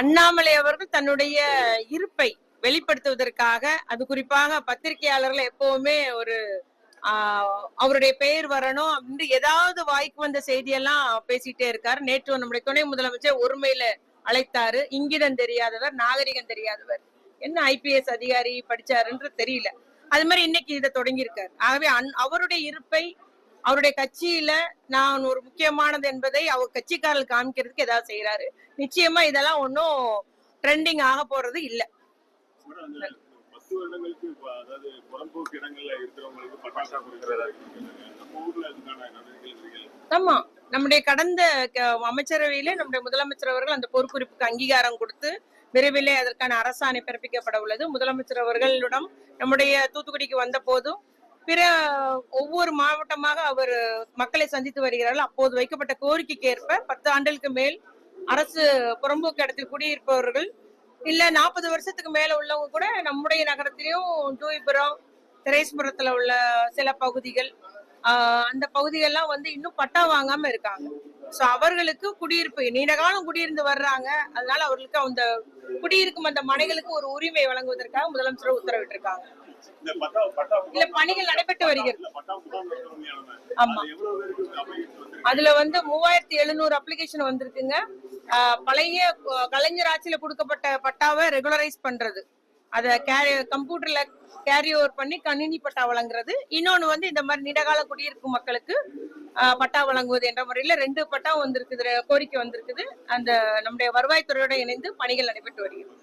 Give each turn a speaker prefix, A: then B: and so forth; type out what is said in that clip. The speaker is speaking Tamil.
A: அண்ணாமலை அவர்கள் தன்னுடைய இருப்பை வெளிப்படுத்துவதற்காக அது குறிப்பாக பத்திரிகையாளர்கள் எப்பவுமே ஒரு அவருடைய பெயர் வரணும் அப்படின்னு ஏதாவது வாய்க்கு வந்த செய்தியெல்லாம் பேசிட்டே இருக்காரு. நேற்று நம்முடைய துணை முதலமைச்சர் ஒருமையில அழைத்தாரு. இங்கிதம் தெரியாதவர் நாகரிகம் தெரியாதவர். என்ன ஐபிஎஸ் அதிகாரி படிச்சாருன்ற தெரியல. அது மாதிரி இன்னைக்கு இதை தொடங்கியிருக்காரு. ஆகவே அவருடைய இருப்பை அவருடைய கட்சியில நான் ஒரு முக்கியமானது என்பதை அவர் கட்சிக்காரர்கள் காமிக்கிறதுக்கு ஏதாவது செய்யறாரு நிச்சயமா இதெல்லாம் ஒன்றும் ட்ரெண்டிங் ஆக போறது இல்ல.
B: மேடம், அந்த பத்து வருடங்களுக்கு இப்ப அதாவது புறம்போக்கு இடங்கள்ல இருக்கிறவங்களுக்கு பட்டாசா கொடுக்கறதா இருக்கு நம்ம ஊர்ல அதுக்கான நடவடிக்கைகள் இருக்கு?
A: ஆமா. நம்முடைய கடந்த அமைச்சரவையிலே நம்முடைய முதலமைச்சர் அவர்கள் அந்த பொறுப்புரிப்புக்கு அங்கீகாரம் கொடுத்து விரைவிலே அதற்கான அரசாணை பிறப்பிக்கப்பட உள்ளது. முதலமைச்சர் அவர்களிடம் நம்முடைய தூத்துக்குடிக்கு வந்த போதும் பிற ஒவ்வொரு மாவட்டமாக அவர் மக்களை சந்தித்து வருகிறார்கள். அப்போது வைக்கப்பட்ட கோரிக்கைக்கு ஏற்ப பத்து ஆண்டுகளுக்கு மேல் அரசு புறம்போக்கு இடத்தில் குடியிருப்பவர்கள் இல்ல நாற்பது வருஷத்துக்கு மேல உள்ளவங்க கூட நம்முடைய நகரத்திலையும் ஜூயிபுரம் திரேஸ்புரத்துல உள்ள சில பகுதிகள் ஆஹ் அந்த பகுதிகள்லாம் வந்து இன்னும் பட்டா வாங்காம இருக்காங்க. சோ அவர்களுக்கு குடியிருப்பு நீண்ட காலம் குடியிருந்து வர்றாங்க. அதனால அவர்களுக்கு அந்த குடியிருக்கும் அந்த மனைகளுக்கு ஒரு உரிமை வழங்குவதற்காக முதலமைச்சர் உத்தரவிட்டிருக்காங்க.
B: இருக்காங்க
A: இல்ல பணிகள் நடைபெற்று வருகிறது. ஆமா. அதுல வந்து மூவாயிரத்தி எழுநூறு அப்ளிகேஷன் வந்திருக்குங்க. பழைய கலைஞர் ஆட்சியில கொடுக்கப்பட்ட பட்டாவை ரெகுலரைஸ் பண்றது. அத கேரி கம்ப்யூட்டர்ல கேரி ஓவர் பண்ணி கணினி பட்டா வழங்குறது. இன்னொன்னு வந்து இந்த மாதிரி நீண்டகால குடியிருக்கும் மக்களுக்கு பட்டா வழங்குவது என்ற முறையில ரெண்டு பட்டா வந்திருக்குது கோரிக்கை வந்திருக்குது. அந்த நம்முடைய வருவாய்த்துறையோட இணைந்து பணிகள் நடைபெற்று வருகிறது.